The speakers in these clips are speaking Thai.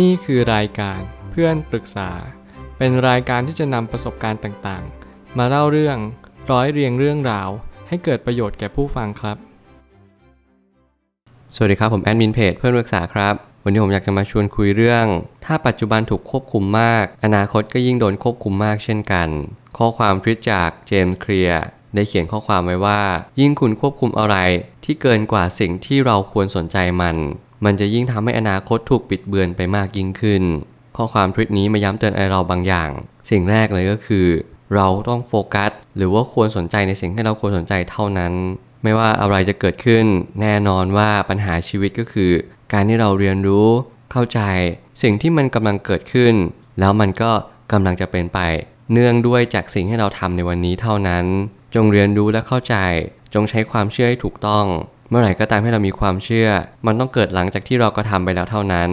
นี่คือรายการเพื่อนปรึกษา เป็นรายการที่จะนำประสบการณ์ต่างๆ มาเล่าเรื่องร้อยเรียงเรื่องราว ให้เกิดประโยชน์แก่ผู้ฟังครับ สวัสดีครับผมแอดมินเพจเพื่อนปรึกษาครับ วันนี้ผมอยากจะมาชวนคุยเรื่อง ถ้าปัจจุบันถูกควบคุมมาก อนาคตก็ยิ่งโดนควบคุมมากเช่นกัน ข้อความทวิตจากเจมส์เคลียร์ได้เขียนข้อความไว้ว่า ยิ่งคุณควบคุมอะไรที่เกินกว่าสิ่งที่เราควรสนใจมัน มันจะยิ่งทำให้อนาคตถูกปิดเบือนไปมากยิ่งขึ้น ข้อความทวิตนี้มาย้ำเตือนไอเราบางอย่าง สิ่งแรกเลยก็คือ เราต้องโฟกัส หรือว่าควรสนใจในสิ่งที่เราควรสนใจเท่านั้น ไม่ว่าอะไรจะเกิดขึ้น แน่นอนว่าปัญหาชีวิตก็คือ การที่เราเรียนรู้เข้าใจ สิ่งที่มันกำลังเกิดขึ้น แล้วมันก็กำลังจะเป็นไป เนื่องด้วยจากสิ่งที่เราทำในวันนี้เท่านั้น จงเรียนรู้และเข้าใจ จงใช้ความเชื่อให้ถูกต้อง เมื่อไหร่ก็ตามให้เรามีความเชื่อ มันต้องเกิดหลังจากที่เราก็ทำไปแล้วเท่านั้น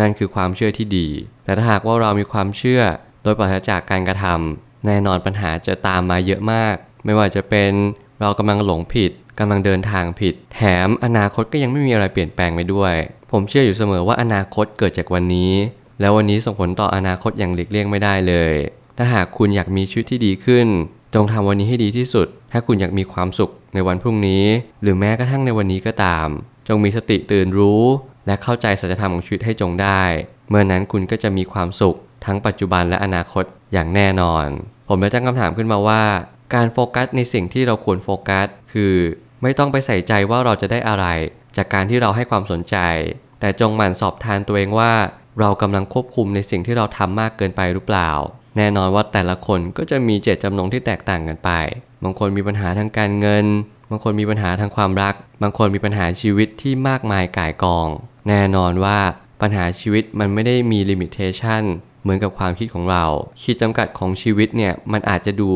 นั่นคือความเชื่อที่ดี แต่ถ้าหากว่าเรามีความเชื่อ โดยปราศจากการกระทำแน่นอนปัญหาจะตามมาเยอะมาก ไม่ว่าจะเป็นเรากำลังหลงผิดกำลังเดินทางผิด แถมอนาคตก็ยังไม่มีอะไรเปลี่ยนแปลงไปด้วย ผมเชื่ออยู่เสมอว่าอนาคตเกิดจากวันนี้ แล้ววันนี้ส่งผลต่ออนาคตอย่างหลีกเลี่ยงไม่ได้เลย ถ้าหากคุณอยากมีชีวิตที่ดีขึ้น จงทำวันนี้ให้ดีที่สุด ถ้าคุณอยากมีความสุขในวันพรุ่งนี้ หรือแม้กระทั่งในวันนี้ก็ตาม จงมีสติตื่นรู้ และเข้าใจสัจธรรมของชีวิตให้จงได้ เมื่อนั้นคุณก็จะมีความสุข ทั้งปัจจุบันและอนาคตอย่างแน่นอน ผมเลยตั้งคำถามขึ้นมาว่า การโฟกัสในสิ่งที่เราควรโฟกัส คือ ไม่ต้องไปใส่ใจว่าเราจะได้อะไร จากการที่เราให้ความสนใจ แต่จงหมั่นสอบทานตัวเองว่า เรากำลังควบคุมในสิ่งที่เราทำมากเกินไปหรือเปล่า แน่นอนว่าแต่ละคนก็จะมีเจตจำนงที่แตกต่างกันไป บางคนมีปัญหาทางการเงิน บางคนมีปัญหาทางความรัก บางคนมีปัญหาชีวิตที่มากมายก่ายกอง แน่นอนว่าปัญหาชีวิตมันไม่ได้มีลิมิเ t ชันเหมือนกับความคิดของเรา ขีดจำกัดของชีวิตเนี่ยมันอาจจะดู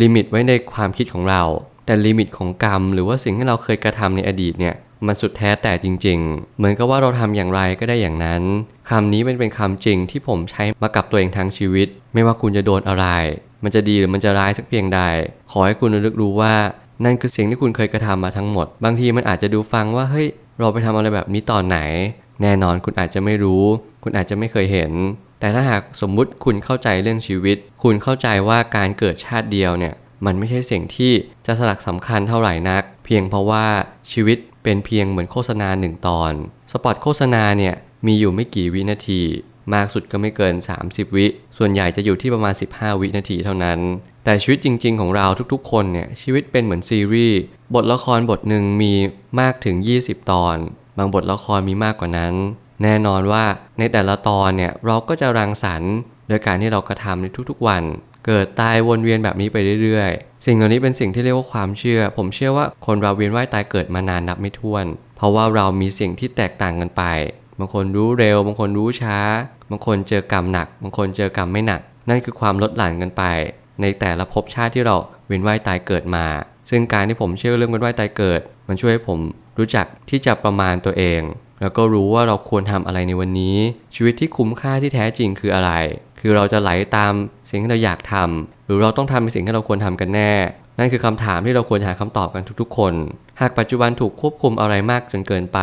ลิมิตไว้ในความคิดของเรา แต่ลิมิตของกรรม หรือว่าสิ่งที่เราเคยกระทำในอดีตเนี่ยมันสุดแท้แต่จริง ๆ เหมือนกับว่าเราทำอย่างไรก็ได้อย่างนั้นคำนี้เป็นเป็นคำจริงที่ผมใช้มากับตัวเองทั้งชีวิต ไม่ว่าคุณจะโดนอะไร มันจะดีหรือมันจะร้ายสักเพียงใด ขอให้คุณระลึกรู้ว่า นั่นคือสิ่งที่คุณเคยกระทำมาทั้งหมด บางทีมันอาจจะดูฟังว่าเฮ้ยเราไปทำอะไรแบบนี้ตอนไหน แน่นอนคุณอาจจะไม่รู้ คุณอาจจะไม่เคยเห็น แต่ถ้าหากสมมุติคุณเข้าใจเรื่องชีวิต คุณเข้าใจว่าการเกิดชาติเดียวเนี่ยมันไม่ใช่สิ่งที่จะสลักสำคัญเท่าไหร่นัก เพียงเพราะว่าชีวิตเป็นเพียงเหมือนโฆษณาหนึ่งตอน สปอตโฆษณาเนี่ยมีอยู่ไม่กี่วินาที มากสุดก็ไม่เกิน 30 วิ ส่วนใหญ่จะอยู่ที่ประมาณ 15 วินาทีเท่านั้น แต่ชีวิตจริง ๆ ของเราทุกๆ คนเนี่ยชีวิตเป็นเหมือนซีรีส์บทละครบทหนึ่งมีมากถึง 20 ตอน บางบทละครมีมากกว่านั้น แน่นอนว่าในแต่ละตอนเนี่ยเราก็จะรังสรรค์ โดยการที่เรากระทำในทุกๆ วัน เกิดตายวนเวียนแบบนี้ไปเรื่อยๆ สิ่งเหล่านี้เป็นสิ่งที่เรียกว่าความเชื่อ ผมเชื่อว่าคนเราเวียนว่ายตายเกิดมานานนับไม่ถ้วน เพราะว่าเรามีสิ่งที่แตกต่างกันไป บางคนรู้เร็ว บางคนรู้ช้า บางคนเจอกรรมหนัก บางคนเจอกรรมไม่หนัก นั่นคือความลดหลั่นกันไป ในแต่ละภพชาติที่เราเวียนว่ายตายเกิดมา ซึ่งการที่ผมเชื่อเรื่องเวียนว่ายตายเกิด มันช่วยให้ผมรู้จักที่จะประมาณตัวเอง แล้วก็รู้ว่าเราควรทำอะไรในวันนี้ ชีวิตที่คุ้มค่าที่แท้จริงคืออะไร คือเราจะไหลตามสิ่งที่เราอยากทำหรือเราต้องทำในสิ่งที่เราควรทำกันแน่ นั่นคือคำถามที่เราควรหาคำตอบกันทุกๆ คน หากปัจจุบันถูกควบคุมอะไรมากจนเกินไป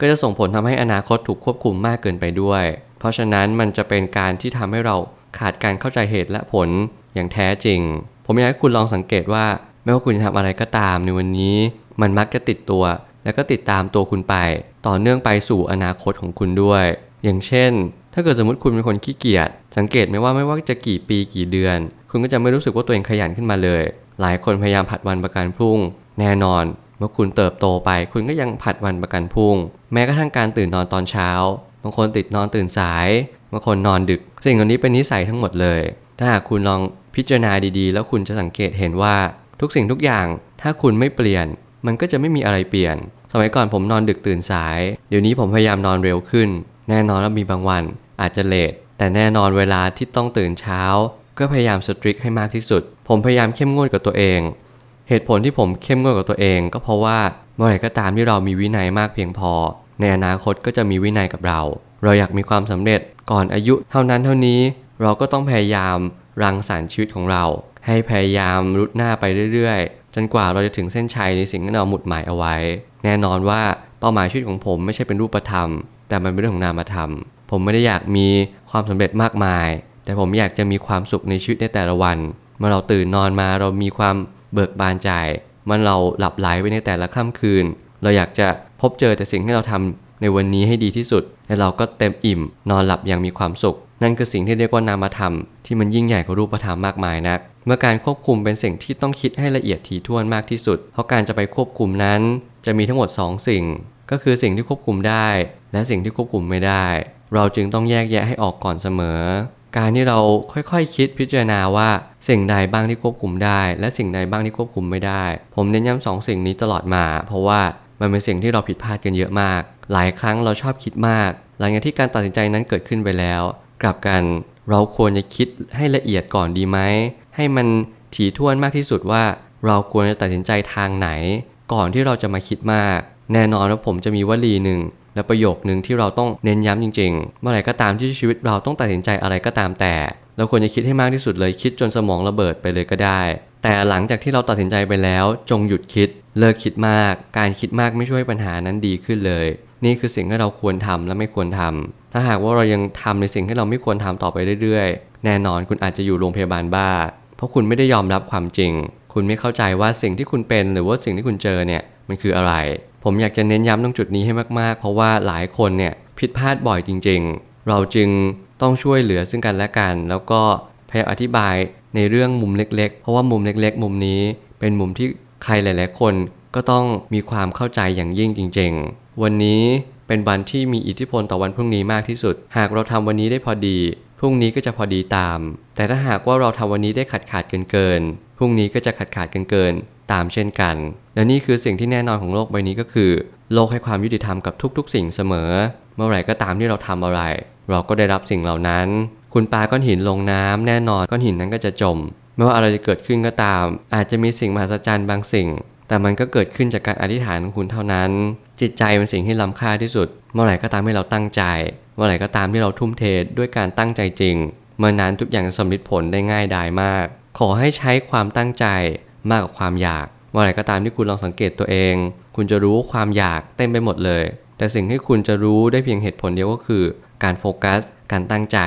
ก็จะส่งผลทำให้อนาคตถูกควบคุมมากเกินไปด้วย เพราะฉะนั้นมันจะเป็นการที่ทำให้เราขาดการเข้าใจเหตุและผลอย่างแท้จริง ผมอยากให้คุณลองสังเกตว่าไม่ว่าคุณจะทำอะไรก็ตามในวันนี้ มันมักจะติดตัว แล้วก็ติดตามตัวคุณไป ต่อเนื่องไปสู่อนาคตของคุณด้วย อย่างเช่น ถ้าเกิดสมมติคุณเป็นคนขี้เกียจสังเกตไหมว่าไม่ว่าจะกี่ปีกี่เดือน คุณก็จะไม่รู้สึกว่าตัวเองขยันขึ้นมาเลย หลายคนพยายามผัดวันประกันพรุ่ง แน่นอน เมื่อคุณเติบโตไป คุณก็ยังผัดวันประกันพรุ่ง แม้กระทั่งการตื่นนอนตอนเช้า บางคนติดนอนตื่นสาย บางคนนอนดึก สิ่งเหล่านี้เป็นนิสัยทั้งหมดเลย ถ้าหากคุณลองพิจารณาดีๆ แล้วคุณจะสังเกตเห็นว่าทุกสิ่งทุกอย่าง ถ้าคุณไม่เปลี่ยน มันก็จะไม่มีอะไรเปลี่ยน สมัยก่อนผมนอนดึกตื่นสาย เดี๋ยวนี้ผมพยายามนอนเร็วขึ้น แน่นอนว่ามีบางวัน อาจจะเลทแต่แน่นอนเวลาที่ต้องตื่นเช้า ก็พยายามสตริกให้มากที่สุด ผมพยายามเข้มงวดกับตัวเอง เหตุผลที่ผมเข้มงวดกับตัวเอง ก็เพราะว่าเมื่อไหร่ก็ตามที่เรามีวินัยมากเพียงพอ ในอนาคตก็จะมีวินัยกับเรา เราอยากมีความสำเร็จก่อนอายุเท่านั้นเท่านี้ เราก็ต้องพยายามรังสรรค์ชีวิตของเรา ให้พยายามรุดหน้าไปเรื่อยๆ จนกว่าเราจะถึงเส้นชัยในสิ่งที่เราหมุดหมายเอาไว้ แน่นอนว่าเป้าหมายชีวิตของผมไม่ใช่เป็นรูปธรรม แต่มันเป็นเรื่องของนามธรรมผผมไม่ได้อยากมีความสำเร็จมากมาย แต่ผมอยากจะมีความสุขในชีวิตในแต่ละวัน เมื่อเราตื่นนอนมาเรามีความเบิกบานใจมื่อเราหลับไหลไปในแต่ละค่ำคืน เราอยากจะพบเจอแต่สิ่งที่เราทำในวันนี้ให้ดีที่สุด และเราก็เต็มอิ่ม นอนหลับอย่างมีความสุข นั่นคือสิ่งที่เรียกว่านามธรรมที่มันยิ่งใหญ่กว่ารูปธรรมมากมายนัก เมื่อการควบคุมเป็นสิ่งที่ต้องคิดให้ละเอียดถี่ถ้วนมากที่สุด เพราะการจะไปควบคุมนั้น จะมีทั้งหมด 2 สิ่ง ก็คือสิ่งที่ควบคุมได้ และสิ่งที่ควบคุมไม่ได้ เราจึงต้องแยกแยะให้ออกก่อนเสมอ การที่เราค่อยๆคคิดพิจารณาว่าสิ่งใดบ้างที่ควบคุมได้ และสิ่งใดบ้างที่ควบคุมไม่ได้ ผมเน้นย้ำสองสิ่งนี้ตลอดมา เพราะว่ามันเป็นสิ่งที่เราผิดพลาดกันเยอะมาก หลายครั้งเราชอบคิดมาก หลังจากที่การตัดสินใจนั้นเกิดขึ้นไปแล้ว กลับกันเราควรจะคิดให้ละเอียดก่อนดีไหมให้มันถี่ถ้วนมากที่สุดว่า เราควรจะตัดสินใจทางไหน ก่อนที่เราจะมาคิดมาก แน่นอนว่าผมจะมีวลีหนึ่ง และประโยคนึงที่เราต้องเน้นย้ำจริง ๆ เมื่อไหร่ก็ตามที่ชีวิตเราต้องตัดสินใจอะไรก็ตามแต่ เราควรจะคิดให้มากที่สุดเลยคิดจนสมองระเบิดไปเลยก็ได้ แต่หลังจากที่เราตัดสินใจไปแล้ว จงหยุดคิด เลิกคิดมาก การคิดมากไม่ช่วยปัญหานั้นดีขึ้นเลย นี่คือสิ่งที่เราควรทำและไม่ควรทำถ้าหากว่าเรายังทำในสิ่งที่เราไม่ควรทำต่อไปเรื่อยๆ แน่นอนคุณอาจจะอยู่โรงพยาบาลบ้า เพราะคุณไม่ได้ยอมรับความจริง คุณไม่เข้าใจว่าสิ่งที่คุณเป็น หรือว่าสิ่งที่คุณเจอเนี่ยมันคืออะไร ผมอยากจะเน้นย้ำตรงจุดนี้ให้มากๆ เพราะว่าหลายคนเนี่ยผิดพลาดบ่อยจริง ๆ เราจึงต้องช่วยเหลือซึ่งกันและกัน แล้วก็พยายามอธิบายในเรื่องมุมเล็ก ๆ เพราะว่ามุมเล็ก ๆ มุมนี้เป็นมุมที่ใครหลาย ๆ คนก็ต้องมีความเข้าใจอย่างยิ่งจริง ๆ วันนี้เป็นวันที่มีอิทธิพลต่อวันพรุ่งนี้มากที่สุด หากเราทำวันนี้ได้พอดี พรุ่งนี้ก็จะพอดีตาม แต่ถ้าหากว่าเราทำวันนี้ได้ขาดขาดเกินเกินๆพรุ่งนี้ก็จะขาดขาดเกินเกิน ตามเช่นกัน และนี่คือสิ่งที่แน่นอนของโลกใบนี้ก็คือ โลกให้ความยุติธรรมกับทุกๆ สิ่งเสมอ เมื่อไหร่ก็ตามที่เราทำอะไร เราก็ได้รับสิ่งเหล่านั้น คุณปาก้อนหินลงน้ำแน่นอนก้อนหินนั้นก็จะจม ไม่ว่าอะไรจะเกิดขึ้นก็ตาม อาจจะมีสิ่งมหัศจรรย์บางสิ่ง แต่มันก็เกิดขึ้นจากการอธิษฐานของคุณเท่านั้น จิตใจเป็นสิ่งที่ล้ำค่าที่สุด เมื่อไหร่ก็ตามที่เราตั้งใจ เมื่อไหร่ก็ตามที่เราทุ่มเทด้วยการตั้งใจจริง เมื่อนั้นทุกอย่างสำเร็จผลได้ง่ายดายมาก ขอให้ใช้ความตั้งใจ มากกว่าความอยากเมื่อไหร่ก็ตามที่คุณลองสังเกตตัวเอง คุณจะรู้ว่าความอยากเต็มไปหมดเลย แต่สิ่งที่คุณจะรู้ได้เพียงเหตุผลเดียวก็คือ การโฟกัส การตั้งใจ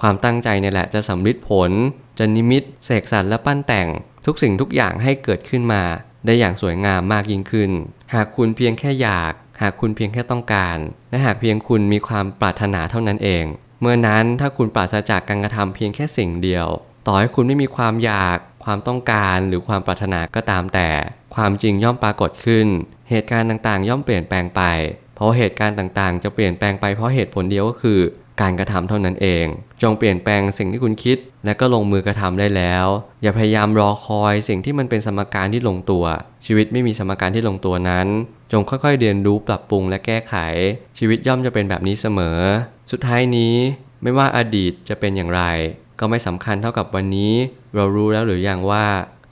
ความตั้งใจเนี่ยแหละจะสำเร็จผล จะนิมิตเสกสรรและปั้นแต่ง ทุกสิ่งทุกอย่างให้เกิดขึ้นมา ได้อย่างสวยงามมากยิ่งขึ้น หากคุณเพียงแค่อยาก หากคุณเพียงแค่ต้องการ และหากเพียงคุณมีความปรารถนาเท่านั้นเอง เมื่อนั้นถ้าคุณปราศจากการกระทำเพียงแค่สิ่งเดียว ต่อให้คุณไม่มีความอยาก ความต้องการหรือความปรารถนาก็ตามแต่ ความจริงย่อมปรากฏขึ้น เหตุการณ์ต่างๆ ย่อมเปลี่ยนแปลงไป เพราะเหตุการณ์ต่างๆ จะเปลี่ยนแปลงไปเพราะเหตุผลเดียวก็คือ การกระทำเท่านั้นเอง จงเปลี่ยนแปลงสิ่งที่คุณคิด และก็ลงมือกระทำได้แล้ว อย่าพยายามรอคอยสิ่งที่มันเป็นสมการที่ลงตัว ชีวิตไม่มีสมการที่ลงตัวนั้น จงค่อยๆ เรียนรู้ปรับปรุงและแก้ไข ชีวิตย่อมจะเป็นแบบนี้เสมอ สุดท้ายนี้ ไม่ว่าอดีตจะเป็นอย่างไร ก็ไม่สำคัญเท่ากับวันนี้ เรารู้แล้วหรือยังว่า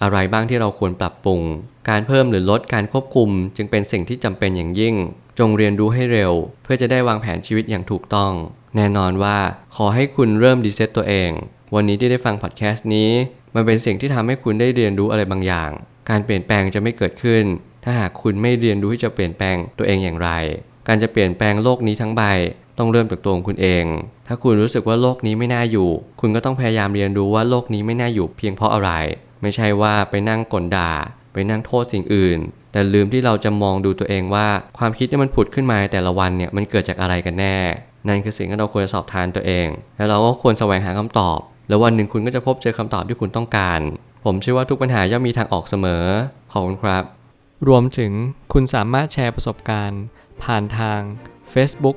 อะไรบ้างที่เราควรปรับปรุง การเพิ่มหรือลดการควบคุม จึงเป็นสิ่งที่จำเป็นอย่างยิ่ง จงเรียนรู้ให้เร็ว เพื่อจะได้วางแผนชีวิตอย่างถูกต้อง แน่นอนว่าขอให้คุณเริ่มดีเซตตัวเอง วันนี้ที่ได้ฟังพอดแคสต์นี้ มันเป็นสิ่งที่ทำให้คุณได้เรียนรู้อะไรบางอย่าง การเปลี่ยนแปลงจะไม่เกิดขึ้น ถ้าหากคุณไม่เรียนรู้ที่จะเปลี่ยนแปลงตัวเองอย่างไร การจะเปลี่ยนแปลงโลกนี้ทั้งใบ ต้องเริ่มจากตัวของคุณเอง ถ้าคุณรู้สึกว่าโลกนี้ไม่น่าอยู่ คุณก็ต้องพยายามเรียนรู้ว่าโลกนี้ไม่น่าอยู่เพียงเพราะอะไร ไม่ใช่ว่าไปนั่งกลด่า ไปนั่งโทษสิ่งอื่น แต่ลืมที่เราจะมองดูตัวเองว่าความคิดที่มันผุดขึ้นมาแต่ละวันเนี่ยมันเกิดจากอะไรกันแน่ นั่นคือสิ่งที่เราควรจะสอบทานตัวเอง แล้วเราก็ควรแสวงหาคำตอบ แล้ววันหนึ่งคุณก็จะพบเจอคำตอบที่คุณต้องการ ผมเชื่อว่าทุกปัญหาย่อมมีทางออกเสมอ ขอบคุณครับ รวมถึงคุณสามารถแชร์ประสบการณ์ ผ่านทาง Facebook